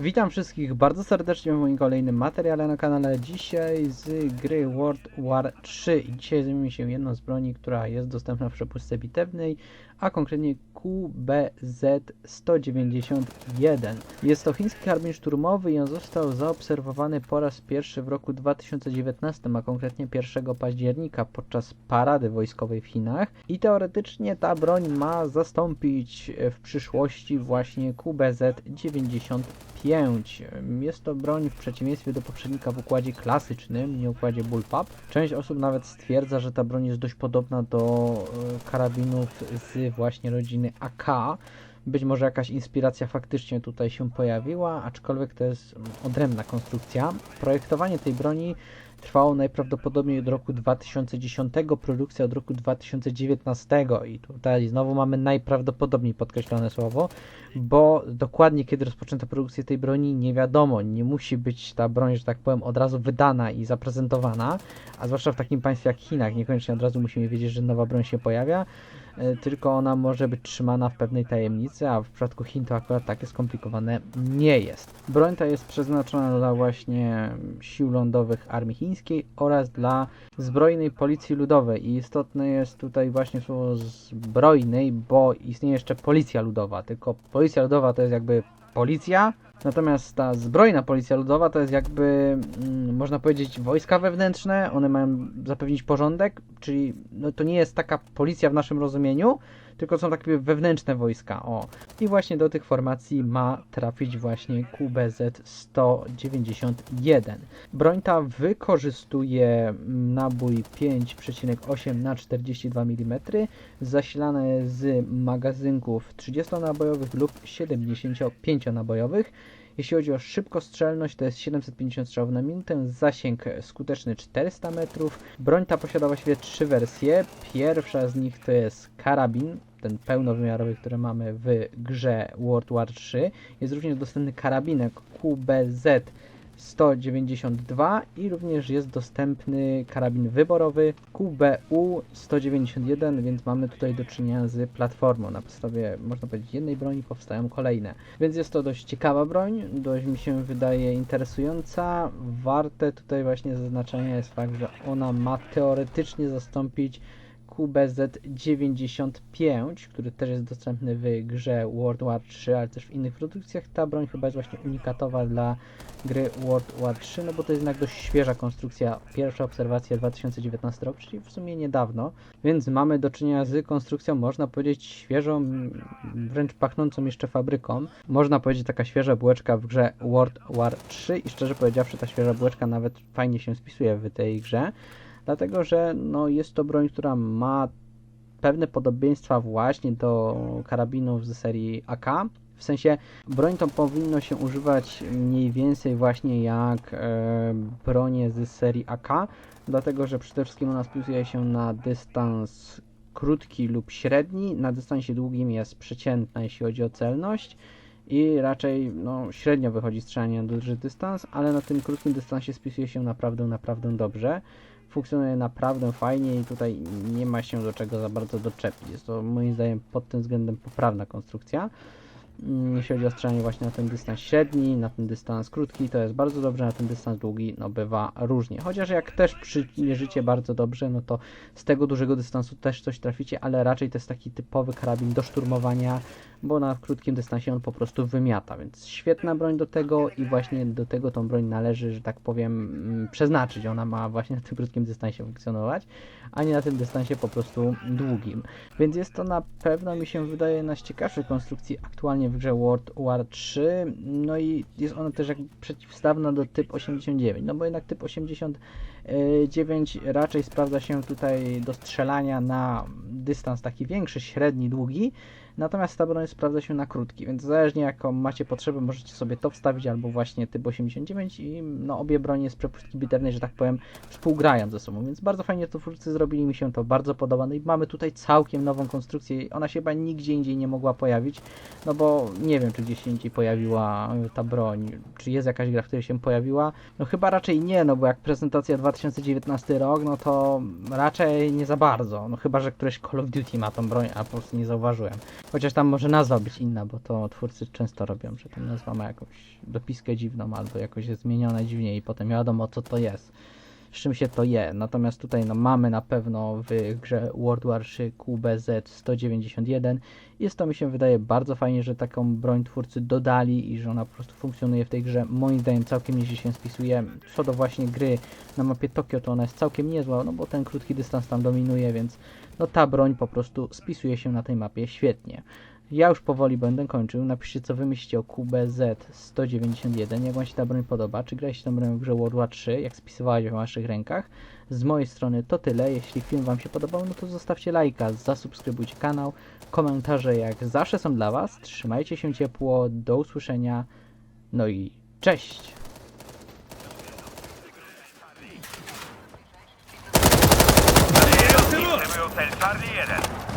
Witam wszystkich bardzo serdecznie w moim kolejnym materiale na kanale. Dzisiaj z gry World War 3 i dzisiaj zajmiemy się jedną z broni, która jest dostępna w przepustce bitewnej, a konkretnie QBZ-191. Jest to chiński karbin szturmowy i on został zaobserwowany po raz pierwszy w roku 2019, a konkretnie 1 października podczas parady wojskowej w Chinach i teoretycznie ta broń ma zastąpić w przyszłości właśnie QBZ-95. Jest to broń w przeciwieństwie do poprzednika w układzie klasycznym, nie układzie bullpup. Część osób nawet stwierdza, że ta broń jest dość podobna do e, karabinów z właśnie rodziny AK. Być może jakaś inspiracja faktycznie tutaj się pojawiła, aczkolwiek to jest mm, odrębna konstrukcja. Projektowanie tej broni trwało najprawdopodobniej od roku 2010, produkcja od roku 2019 i tutaj znowu mamy najprawdopodobniej podkreślone słowo, bo dokładnie kiedy rozpoczęto produkcję tej broni nie wiadomo, nie musi być ta broń, że tak powiem, od razu wydana i zaprezentowana, a zwłaszcza w takim państwie jak Chinach, niekoniecznie od razu musimy wiedzieć, że nowa broń się pojawia, tylko ona może być trzymana w pewnej tajemnicy, a w przypadku Chin to akurat takie skomplikowane nie jest. Broń ta jest przeznaczona dla właśnie sił lądowych armii chińskiej oraz dla zbrojnej policji ludowej i istotne jest tutaj właśnie słowo zbrojnej, bo istnieje jeszcze policja ludowa, tylko policja ludowa to jest jakby policja, Natomiast ta zbrojna policja ludowa to jest jakby, mm, można powiedzieć, wojska wewnętrzne. One mają zapewnić porządek, czyli no, to nie jest taka policja w naszym rozumieniu, tylko są takie wewnętrzne wojska. O. I właśnie do tych formacji ma trafić właśnie QBZ-191. Broń ta wykorzystuje nabój 5,8 na 42 mm, zasilane z magazynków 30-nabojowych lub 75-nabojowych. Jeśli chodzi o szybkostrzelność, to jest 750 strzałów na minutę, zasięg skuteczny 400 metrów. Broń ta posiada właściwie trzy wersje. Pierwsza z nich to jest karabin, ten pełnowymiarowy, który mamy w grze World War 3. Jest również dostępny karabinek QBZ 192 i również jest dostępny karabin wyborowy QBU 191, więc mamy tutaj do czynienia z platformą. Na podstawie, można powiedzieć, jednej broni powstają kolejne. Więc jest to dość ciekawa broń, dość mi się wydaje interesująca. Warte tutaj właśnie zaznaczenia jest fakt, że ona ma teoretycznie zastąpić QBZ-95, który też jest dostępny w grze World War 3, ale też w innych produkcjach. Ta broń chyba jest właśnie unikatowa dla gry World War 3, no bo to jest jednak dość świeża konstrukcja. Pierwsza obserwacja 2019 rok, czyli w sumie niedawno, więc mamy do czynienia z konstrukcją, można powiedzieć, świeżą, wręcz pachnącą jeszcze fabryką. Można powiedzieć, taka świeża bułeczka w grze World War 3 i szczerze powiedziawszy, ta świeża bułeczka nawet fajnie się spisuje w tej grze dlatego że no, jest to broń, która ma pewne podobieństwa właśnie do karabinów z serii AK. W sensie broń to powinno się używać mniej więcej właśnie jak e, bronie z serii AK, dlatego że przede wszystkim ona spisuje się na dystans krótki lub średni, na dystansie długim jest przeciętna jeśli chodzi o celność i raczej no, średnio wychodzi strzelanie na duży dystans, ale na tym krótkim dystansie spisuje się naprawdę, naprawdę dobrze funkcjonuje naprawdę fajnie i tutaj nie ma się do czego za bardzo doczepić. Jest to moim zdaniem pod tym względem poprawna konstrukcja. Mm, jeśli chodzi o strzelanie właśnie na ten dystans średni, na ten dystans krótki, to jest bardzo dobrze, na ten dystans długi, no bywa różnie. Chociaż jak też przymierzycie bardzo dobrze, no to z tego dużego dystansu też coś traficie, ale raczej to jest taki typowy karabin do szturmowania, bo na krótkim dystansie on po prostu wymiata, więc świetna broń do tego i właśnie do tego tą broń należy, że tak powiem, mm, przeznaczyć. Ona ma właśnie na tym krótkim dystansie funkcjonować, a nie na tym dystansie po prostu długim. Więc jest to na pewno, mi się wydaje, jedna z konstrukcji aktualnie w grze World War 3, no i jest ona też jak przeciwstawna do typ 89, no bo jednak typ 89 raczej sprawdza się tutaj do strzelania na dystans taki większy, średni, długi, Natomiast ta broń sprawdza się na krótki, więc zależnie jaką macie potrzebę, możecie sobie to wstawić albo właśnie typ 89 i no, obie bronie z przepustki bitewnej, że tak powiem, współgrają ze sobą, więc bardzo fajnie to twórcy zrobili, mi się to bardzo podoba. No i mamy tutaj całkiem nową konstrukcję, ona się chyba nigdzie indziej nie mogła pojawić, no bo nie wiem, czy gdzieś indziej pojawiła ta broń, czy jest jakaś gra, w której się pojawiła, no chyba raczej nie, no bo jak prezentacja 2019 rok, no to raczej nie za bardzo. No chyba, że któreś Call of Duty ma tą broń, a po prostu nie zauważyłem. Chociaż tam może nazwa być inna, bo to twórcy często robią, że tam nazwa ma jakąś dopiskę dziwną albo jakoś jest zmieniona dziwnie i potem nie wiadomo co to jest. Z czym się to je. Natomiast tutaj no, mamy na pewno w grze World War 3 QBZ 191. Jest to mi się wydaje bardzo fajnie, że taką broń twórcy dodali i że ona po prostu funkcjonuje w tej grze. Moim zdaniem całkiem nieźle się spisuje. Co do właśnie gry na mapie Tokio, to ona jest całkiem niezła, no bo ten krótki dystans tam dominuje, więc no ta broń po prostu spisuje się na tej mapie świetnie. Ja już powoli będę kończył. Napiszcie co wy myślicie o QBZ 191, jak wam się ta broń podoba, czy graliście tą broń w grze World War 3, jak spisywała w waszych rękach. Z mojej strony to tyle. Jeśli film wam się podobał, no to zostawcie lajka, zasubskrybujcie kanał. Komentarze jak zawsze są dla was. Trzymajcie się ciepło, do usłyszenia. No i cześć! Charlie 1.